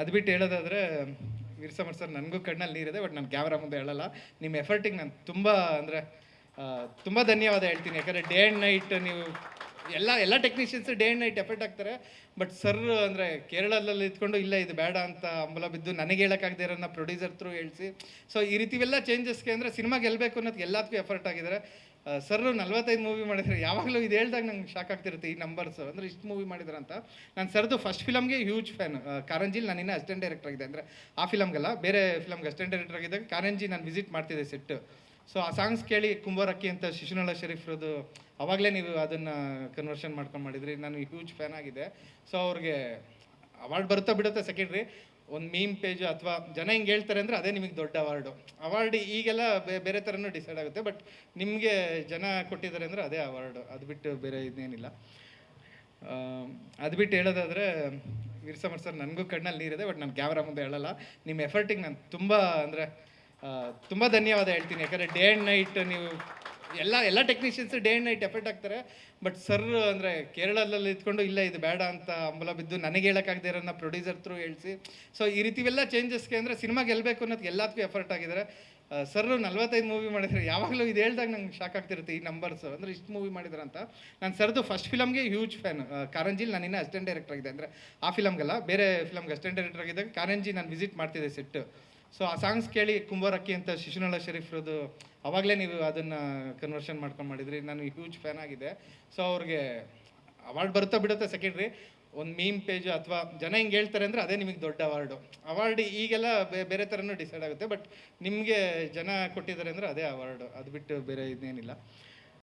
ಅದು ಬಿಟ್ಟು ಹೇಳೋದಾದರೆ, ವೀರ್ ಸಮರ್ ಸರ್ ನನಗೂ ಕಣ್ಣಲ್ಲಿ ನೀರಿದೆ, ಬಟ್ ನಾನು ಕ್ಯಾಮ್ರಾ ಮುಂದೆ ಹೇಳಲ್ಲ. ನಿಮ್ಮ ಎಫರ್ಟಿಗೆ ನಾನು ತುಂಬ ಅಂದರೆ ತುಂಬ ಧನ್ಯವಾದ ಹೇಳ್ತೀನಿ. ಯಾಕಂದರೆ ಡೇ ಆ್ಯಂಡ್ ನೈಟ್ ನೀವು ಎಲ್ಲ ಎಲ್ಲ technicians day and night effort ಆಗ್ತಾರೆ ಬಟ್ ಸರ್ ಅಂದರೆ ಕೇರಳದಲ್ಲಿ ಇದ್ಕೊಂಡು, ಇಲ್ಲ, ಇದು ಬೇಡ ಅಂತ ಅಂಬಲ ಬಿದ್ದು ನನಗೆ ಹೇಳೋಕ್ಕಾಗದೇ ಇರೋ ಪ್ರೊಡ್ಯೂಸರ್ ಥ್ರೂ ಹೇಳಿಸಿ. ಸೊ ಈ ರೀತಿವೆಲ್ಲ ಚೇಂಜಸ್ಗೆ ಅಂದರೆ ಸಿನಿಮಾ ಗೆಲ್ಲಬೇಕು ಅನ್ನೋದು ಎಲ್ಲದಕ್ಕೂ ಎಫರ್ಟ್ ಆಗಿದ್ದಾರೆ ಸರ್ ನಲ್ವತ್ತೈದು ಮೂವಿ ಮಾಡಿದ್ರೆ ಯಾವಾಗಲೂ ಇದು ಹೇಳ್ದಾಗ ನಂಗೆ ಶಾಕ್ ಆಗ್ತಿರುತ್ತೆ ಈ ನಂಬರ್ಸ್ ಅಂದರೆ ಇಷ್ಟು ಮೂವಿ ಮಾಡಿದ್ರೆ ಅಂತ. ನಾನು ಸರ್ದು ಫಸ್ಟ್ ಫಿಲಮ್ಗೆ ಹ್ಯೂಜ್ ಫ್ಯಾನ್ ಕಾರಂಜಿಲಿ ನಾನು ಇನ್ನೂ ಅಸಿಸ್ಟೆಂಟ್ ಡೈರೆಕ್ಟರ್ ಆಗಿದೆ ಅಂದರೆ ಆ ಫಿಲಮ್ಗೆಲ್ಲ ಬೇರೆ ಫಿಲಮ್ಗೆ ಅಸಿಸ್ಟೆಂಟ್ ಡೈರೆಕ್ಟರ್ ಆಗಿದ್ದಾಗ ಕಾರಂಜಿ ನಾನು ವಿಸಿಟ್ ಮಾಡ್ತಿದ್ದೆ ಸೆಟ್ ಸೊ ಆ ಸಾಂಗ್ಸ್ ಕೇಳಿ ಕುಂಬಾರಕ್ಕಿ ಅಂತ ಶಿಶುನಳ ಶರೀಫ್ರದ್ದು ಅವಾಗಲೇ ನೀವು ಅದನ್ನು ಕನ್ವರ್ಷನ್ ಮಾಡ್ಕೊಂಡು ಮಾಡಿದ್ರಿ. ನಾನು ಹ್ಯೂಜ್ ಫ್ಯಾನ್ ಆಗಿದೆ. ಸೊ ಅವ್ರಿಗೆ ಅವಾರ್ಡ್ ಬರುತ್ತಾ ಬಿಡುತ್ತೆ ಸೆಕೆಂಡ್ರಿ ಒಂದು ಮೀಮ್ ಪೇಜ್ ಅಥವಾ ಜನ ಹಿಂಗೆ ಹೇಳ್ತಾರೆ ಅಂದರೆ ಅದೇ ನಿಮಗೆ ದೊಡ್ಡ ಅವಾರ್ಡು ಅವಾರ್ಡ್ ಈಗೆಲ್ಲ ಬೇರೆ ಥರನೂ ಡಿಸೈಡ್ ಆಗುತ್ತೆ ಬಟ್ ನಿಮಗೆ ಜನ ಕೊಟ್ಟಿದ್ದಾರೆ ಅಂದರೆ ಅದೇ ಅವಾರ್ಡು ಅದು ಬಿಟ್ಟು ಬೇರೆ ಇದೇನಿಲ್ಲ. ಅದು ಬಿಟ್ಟು ಹೇಳೋದಾದರೆ ವೀರ್ ಸಮರ್ ಸರ್, ನನಗೂ ಕಣ್ಣಲ್ಲಿ ನೀರಿದೆ ಬಟ್ ನಾನು ಕ್ಯಾಮ್ರಾ ಮುಂದೆ ಹೇಳಲ್ಲ. ನಿಮ್ಮ ಎಫರ್ಟಿಗೆ ನಾನು ತುಂಬ ಅಂದರೆ ತುಂಬ ಧನ್ಯವಾದ ಹೇಳ್ತೀನಿ. ಯಾಕಂದರೆ ಡೇ ಆ್ಯಂಡ್ ನೈಟ್ ನೀವು ಎಲ್ಲ ಎಲ್ಲ technicians day and night effort ಆಗ್ತಾರೆ ಬಟ್ ಸರ್ ಅಂದರೆ ಕೇರಳದಲ್ಲಿ ಇದ್ಕೊಂಡು ಇಲ್ಲ, ಇದು ಬೇಡ ಅಂತ ಅಂಬಲ ಬಿದ್ದು ನನಗೆ ಹೇಳೋಕ್ಕಾಗದೆ ಇರೋನ್ನ ಪ್ರೊಡ್ಯೂಸರ್ ಥ್ರೂ ಹೇಳಿಸಿ. ಸೊ ಈ ರೀತಿವೆಲ್ಲ ಚೇಂಜಸ್ಗೆ ಅಂದರೆ ಸಿನಿಮಾ ಗೆಲ್ಲಬೇಕು ಅನ್ನೋದು ಎಲ್ಲದಕ್ಕೂ ಎಫರ್ಟ್ ಆಗಿದ್ದಾರೆ. ಸರ್ ನಲ್ವತ್ತೈದು ಮೂವಿ ಮಾಡಿದ್ರೆ ಯಾವಾಗಲೂ ಇದು ಹೇಳ್ದಾಗ ನಂಗೆ ಶಾಕ್ ಆಗ್ತಿರುತ್ತೆ ಈ ನಂಬರ್ಸ್ ಅಂದರೆ ಇಷ್ಟು ಮೂವಿ ಮಾಡಿದ್ರೆ ಅಂತ. ನಾನು ಸರ್ದು ಫಸ್ಟ್ ಫಿಲಮ್ಗೆ ಹ್ಯೂಜ್ ಫ್ಯಾನ್ ಕಾರಂಜಿಲಿ ನಾನು ಇನ್ನೂ ಅಸಿಸ್ಟೆಂಟ್ ಡೈರೆಕ್ಟರ್ ಆಗಿದೆ ಅಂದರೆ ಆ ಫಿಲಮ್ಗೆಲ್ಲ ಬೇರೆ ಫಿಲಮ್ಗೆ ಅಸಿಸ್ಟೆಂಟ್ ಡೈರೆಕ್ಟರ್ ಆಗಿದ್ದಾಗ ಕಾರಂಜಿ ನಾನು ವಿಸಿಟ್ ಮಾಡ್ತಿದ್ದೆ ಸೆಟ್ ಸೊ ಆ ಸಾಂಗ್ಸ್ ಕೇಳಿ ಕುಂಬಾರಕ್ಕಿ ಅಂತ ಶಿಶುನಾಳ ಶರೀಫ್ರದ್ದು ಅವಾಗಲೇ ನೀವು ಅದನ್ನು ಕನ್ವರ್ಷನ್ ಮಾಡ್ಕೊಂಡು ಮಾಡಿದ್ರಿ. ನಾನು ಹ್ಯೂಜ್ ಫ್ಯಾನ್ ಆಗಿದೆ. ಸೊ ಅವ್ರಿಗೆ ಅವಾರ್ಡ್ ಬರುತ್ತಾ ಬಿಡುತ್ತೆ ಸೆಕೆಂಡ್ರಿ ಒಂದು ಮೀಮ್ ಪೇಜ್ ಅಥವಾ ಜನ ಹಿಂಗೆ ಹೇಳ್ತಾರೆ ಅಂದರೆ ಅದೇ ನಿಮಗೆ ದೊಡ್ಡ ಅವಾರ್ಡು ಅವಾರ್ಡ್ ಈಗೆಲ್ಲ ಬೇರೆ ಥರನೂ ಡಿಸೈಡ್ ಆಗುತ್ತೆ ಬಟ್ ನಿಮಗೆ ಜನ ಕೊಟ್ಟಿದ್ದಾರೆ ಅಂದರೆ ಅದೇ ಅವಾರ್ಡು ಅದು ಬಿಟ್ಟು ಬೇರೆ ಇನ್ನೇನಿಲ್ಲ